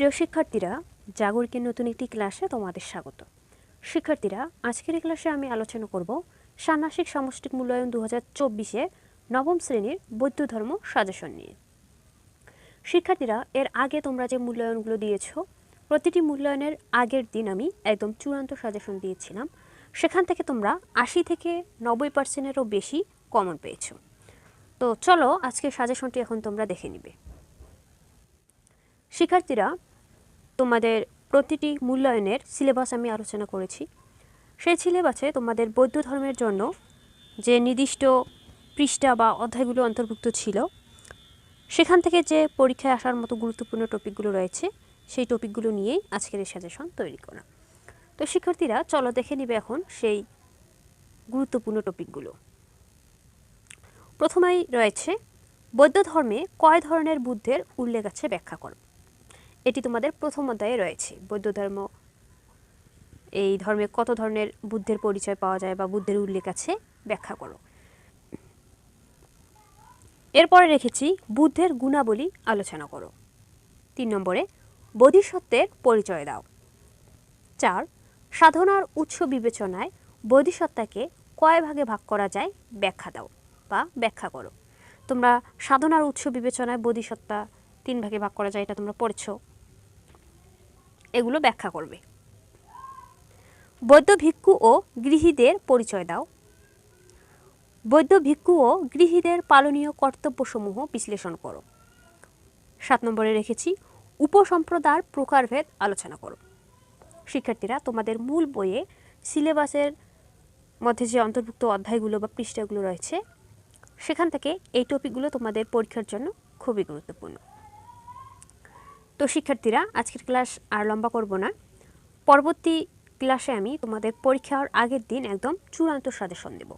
প্রিয় শিক্ষার্থীরা, জাগরিকের নতুন একটি ক্লাসে তোমাদের স্বাগত। শিক্ষার্থীরা, আজকের এই ক্লাসে আমি আলোচনা করব ষান্মাসিক সামষ্টিক মূল্যায়ন দু হাজার চব্বিশে নবম শ্রেণির বৌদ্ধ ধর্ম সাজেশন নিয়ে। শিক্ষার্থীরা, এর আগে তোমরা যে মূল্যায়নগুলো দিয়েছ, প্রতিটি মূল্যায়নের আগের দিন আমি একদম চূড়ান্ত সাজেশন দিয়েছিলাম। সেখান থেকে তোমরা আশি থেকে নব্বই পার্সেন্টেরও বেশি কমন পেয়েছ। তো চলো আজকের সাজেশনটি এখন তোমরা দেখে নিবে। শিক্ষার্থীরা তোমাদের প্রতিটি মূল্যায়নের সিলেবাস আমি আলোচনা করেছি। সেই সিলেবাসে তোমাদের বৌদ্ধ ধর্মের জন্য যে নির্দিষ্ট পৃষ্ঠা বা অধ্যায়গুলো অন্তর্ভুক্ত ছিল, সেখান থেকে যে পরীক্ষায় আসার মতো গুরুত্বপূর্ণ টপিকগুলো রয়েছে, সেই টপিকগুলো নিয়েই আজকের এই সাজেশন তৈরি করা। তো শিক্ষার্থীরা, চলো দেখে নিবে এখন সেই গুরুত্বপূর্ণ টপিকগুলো প্রথমেই রয়েছে, বৌদ্ধ ধর্মে কয় ধরনের বুদ্ধের উল্লেখ আছে ব্যাখ্যা করো। এটি তোমাদের প্রথম অধ্যায়ে রয়েছে। বৌদ্ধ ধর্ম, এই ধর্মে কত ধরনের বুদ্ধের পরিচয় পাওয়া যায় বা বুদ্ধের উল্লেখ আছে, ব্যাখ্যা করো। এরপরে রেখেছি বুদ্ধের গুণাবলী আলোচনা করো। তিন নম্বরে, বোধিসত্ত্বের পরিচয় দাও। চার, সাধনার উৎস বিবেচনায় বোধিসত্ত্বাকে কয় ভাগে ভাগ করা যায়, ব্যাখ্যা দাও বা ব্যাখ্যা করো। তোমরা সাধনার উৎস বিবেচনায় বোধিসত্ত্বা তিন ভাগে ভাগ করা যায়, এটা তোমরা পড়ছো। এগুলো ব্যাখ্যা করবে। বৌদ্ধ ভিক্ষু ও গৃহীদের পরিচয় দাও। বৌদ্ধ ভিক্ষু ও গৃহীদের পালনীয় কর্তব্যসমূহ বিশ্লেষণ করো। সাত নম্বরে রেখেছি, উপসম্প্রদায়ের প্রকারভেদ আলোচনা করো। শিক্ষার্থীরা, তোমাদের মূল বইয়ে সিলেবাসের মধ্যে যে অন্তর্ভুক্ত অধ্যায়গুলো বা পৃষ্ঠাগুলো রয়েছে, সেখান থেকে এই টপিকগুলো তোমাদের পরীক্ষার জন্য খুবই গুরুত্বপূর্ণ। তো শিক্ষার্থীরা, আজকের ক্লাস আর লম্বা করব না। পরবর্তী ক্লাসে আমি তোমাদের পরীক্ষার আগের দিন একদম চূড়ান্ত সাজেশন দেব।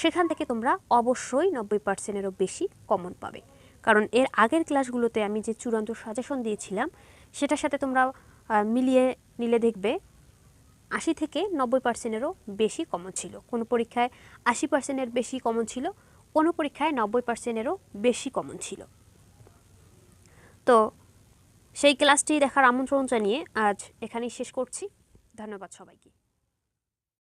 সেখান থেকে তোমরা অবশ্যই নব্বই পার্সেন্টেরও বেশি কমন পাবে। কারণ এর আগের ক্লাসগুলোতে আমি যে চূড়ান্ত সাজেশন দিয়েছিলাম, সেটার সাথে তোমরা মিলিয়ে নিলে দেখবে আশি থেকে নব্বই পার্সেন্টেরও বেশি কমন ছিল। কোনো পরীক্ষায় আশি পার্সেন্টের বেশি কমন ছিল, কোনো পরীক্ষায় নব্বই পার্সেন্টেরও বেশি কমন ছিল। তো সেই ক্লাসটি দেখার আমন্ত্রণ জানিয়ে আজ এখানেই শেষ করছি। ধন্যবাদ সবাইকে।